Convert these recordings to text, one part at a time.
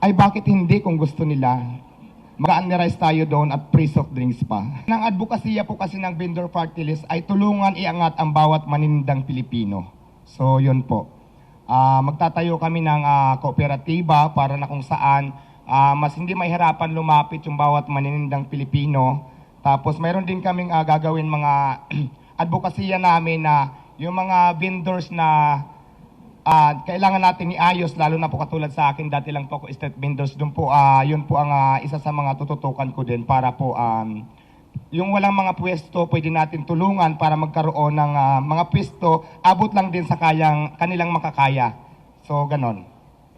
Ay bakit hindi kung gusto nila? Mag-unrice tayo doon at free soft drinks pa. Nang advokasya po kasi ng vendor party list ay tulungan iangat ang bawat manindang Pilipino. So yun po. Ah, magtatayo kami ng ah, kooperatiba para na kung saan ah, mas hindi mahirapan lumapit yung bawat maninindang Pilipino. Tapos mayroon din kaming ah, gagawin mga advokasya namin na yung mga vendors na Ah, kailangan natin iayos lalo na po katulad sa akin dati lang po ako state vendors. Doon po ah yun po ang ah, isa sa mga tututukan ko din para po um, yung walang mga pwesto pwede natin tulungan para magkaroon ng ah, mga pwesto. Abot lang din sa kayang kanilang makakaya. So ganon.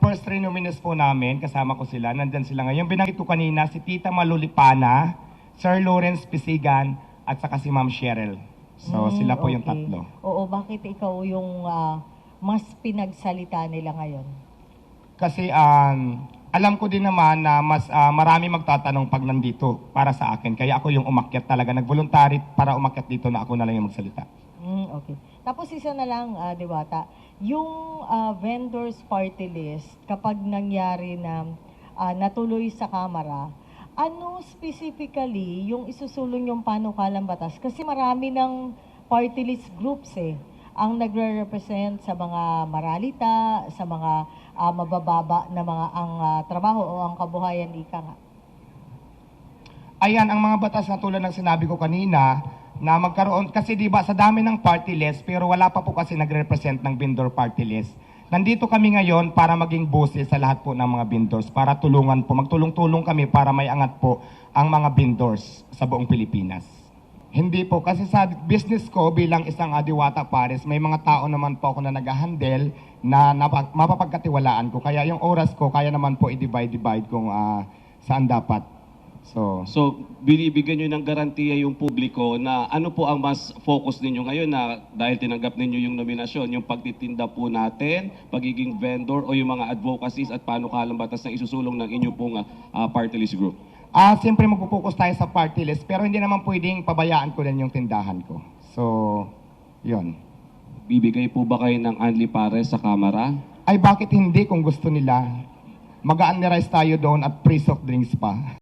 First three nominees po namin kasama ko sila nandyan sila ngayon. Binanggit ko kanina si Tita Malulipana Sir Lawrence Pisigan at saka si Ma'am Cheryl. So Mm, sila po yung okay. tatlo. Oo, bakit ikaw yung ah, mas pinagsalita nila ngayon? Kasi um, alam ko din naman na mas ah, marami magtatanong pag nandito para sa akin. Kaya ako yung umakyat talaga. Nag-voluntary para umakyat dito na ako na lang yung magsalita. Mm, okay. Tapos isa na lang, ah, Diwata, yung ah, vendors party list, kapag nangyari na ah, natuloy sa Kamara, ano specifically yung isusulong yung panukalang batas? Kasi marami ng party list groups eh, ang nagre-represent sa mga maralita, sa mga ah, mabababa na mga ang ah, trabaho o ang kabuhayan ika nga. Ayan, ang mga batas na tulad ng sinabi ko kanina, na magkaroon, kasi di ba sa dami ng party list, pero wala pa po kasi nagre-represent ng vendor party list. Nandito kami ngayon para maging boses sa lahat po ng mga vendors, para tulungan po, magtulong-tulong kami para may angat po ang mga vendors sa buong Pilipinas. Hindi po, kasi sa business ko bilang isang adiwata pares, may mga tao naman po ako na nag-handle na napa- mapapagkatiwalaan ko. Kaya yung oras ko, kaya naman po i-divide-divide kung ah, saan dapat. So, So, binibigyan nyo ng garantiya yung publiko na ano po ang mas focus ninyo ngayon na dahil tinanggap ninyo yung nominasyon, yung pagtitinda po natin, pagiging vendor o yung mga advocacies at panukalang batas na isusulong ng inyo pong ah, party list group. Ah, siyempre magpo-focus tayo sa party list, pero hindi naman pwedeng pabayaan ko din yung tindahan ko. So, yun. Bibigay po ba kayo ng Anli Pares sa Kamara? Ay bakit hindi kung gusto nila? Mag-unrice tayo doon at free soft drinks pa.